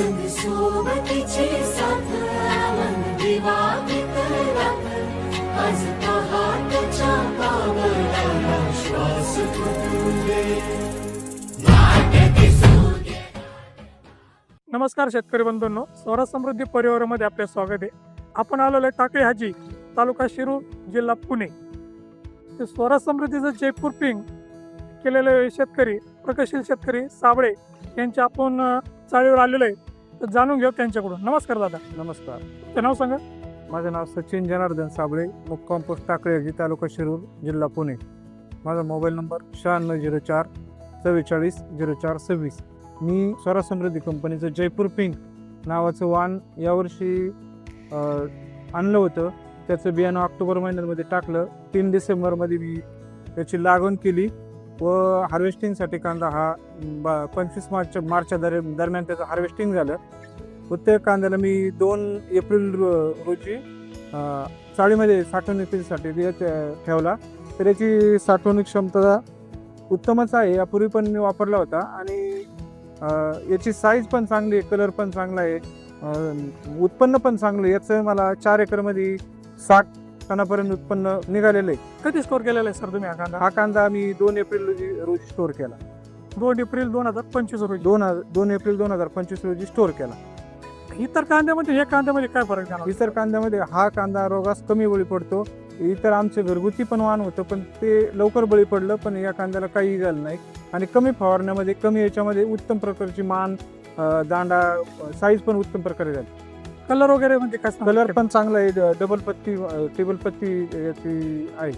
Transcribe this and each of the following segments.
संग साथ मन आज पहाटच्या पावलाला श्वास नमस्कार शेतकरी बंधूंनो स्वराज समृद्धी परिवारामध्ये आपले स्वागत आहे. आपण आलेलो आहे टाकळी हाजी तालुका शिरूर जिल्हा पुणे. ते स्वराज समृद्धीचं जयपूर पिंग केलेले शेतकरी प्रगतशील शेतकरी साबळे यांच्या आपण चाळीवर आलेलो आहे. तर जाणून घेऊ त्यांच्याकडून. नमस्कार दादा. नमस्कार. ते नाव सांगा. माझं नाव सचिन जनार्दन साबळे मुक्काम पोस्ट टाकळी तालुका शिरूर जिल्हा पुणे. माझा मोबाईल नंबर शहाण्णव झिरो चार चव्वेचाळीस झिरो चार सव्वीस. मी स्वरा समृद्धी कंपनीचं जयपूर पिंक नावाचं वाण यावर्षी आणलं होतं. त्याचं बियाणं ऑक्टोबर महिन्यामध्ये टाकलं. तीन डिसेंबरमध्ये मी त्याची लागवड केली. व हार्वेस्टिंगसाठी कांदा हा बा पंचवीस मार्च मार्चच्या दर दरम्यान त्याचं हार्वेस्टिंग झालं. व त्या कांद्याला मी दोन एप्रिल रो- रोजी चाळीमध्ये साठवणुकीसाठी ठेवला. तर याची साठवणूक क्षमता उत्तमच आहे यापूर्वी पण मी वापरला होता. आणि याची साईज पण चांगली आहे कलर पण चांगला आहे उत्पन्न पण चांगलं आहे. याचं मला चार एकरमध्ये साठ टनापर्यंत उत्पन्न निघालेलं आहे. कधी स्टोर केलेला आहे सर तुम्ही हा कांदा? हा कांदा मी दोन एप्रिल रोजी रोजी स्टोर केला. दोन एप्रिल दोन हजार पंचवीस रोजी. दोन हजार दोन एप्रिल दोन हजार पंचवीस रोजी स्टोर केला. इतर कांद्यामध्ये या कांद्यामध्ये काय फरक जाणवतो? इतर कांद्यामध्ये हा कांदा रोगास कमी बळी पडतो. इतर आमचे घरगुती पण वाण होतं पण ते लवकर बळी पडलं पण या कांद्याला काही झालं नाही. आणि कमी फवारण्यामध्ये कमी याच्यामध्ये उत्तम प्रकारची मान दांडा साईज पण उत्तम प्रकारे झाली. कलर वगैरे म्हणजे सांगता? कलर पण चांगला आहे डबल पत्ती टेबल पत्ती याची आहे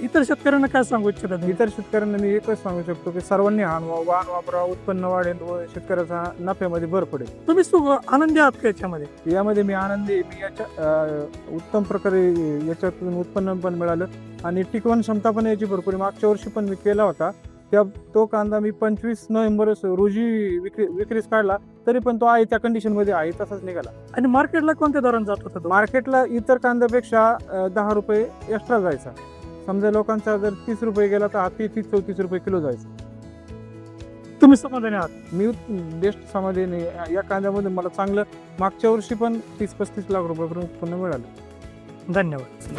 इतर शेतकऱ्यांना काय सांगू इच्छिता तुम्ही? इतर शेतकऱ्यांना मी एकच सांगू शकतो की सर्वांनी हा वाण वापरा उत्पन्न वाढेल व शेतकऱ्याचा नफ्यामध्ये भर पडेल तुम्ही सुख आनंदी आहात का याच्यामध्ये यामध्ये मी आनंदी आहे. मी याच्या अं, उत्तम प्रकारे याच्यातून उत्पन्न पण मिळालं आणि टिकवण क्षमता पण याची भरपूर आहे. मागच्या वर्षी पण मी केला होता त्या तो कांदा मी पंचवीस नोव्हेंबर रोजी विक्री विक्रीस काढला तरी पण तो आहे त्या कंडिशनमध्ये आहे तसाच निघाला. आणि मार्केटला कोणत्या दराने जात होता तो? मार्केटला इतर कांद्यापेक्षा अं, दहा रुपये एक्स्ट्रा जायचा. समजा लोकांचा जर तीस रुपये गेला तर हा तीस चौतीस रुपये किलो जायचा. तुम्ही समाधानी आहात? मी बेस्ट समाधानी. या कांद्यामध्ये मला चांगलं मागच्या वर्षी पण तीस पस्तीस लाख रुपयापर्यंत उत्पन्न मिळालं. धन्यवाद.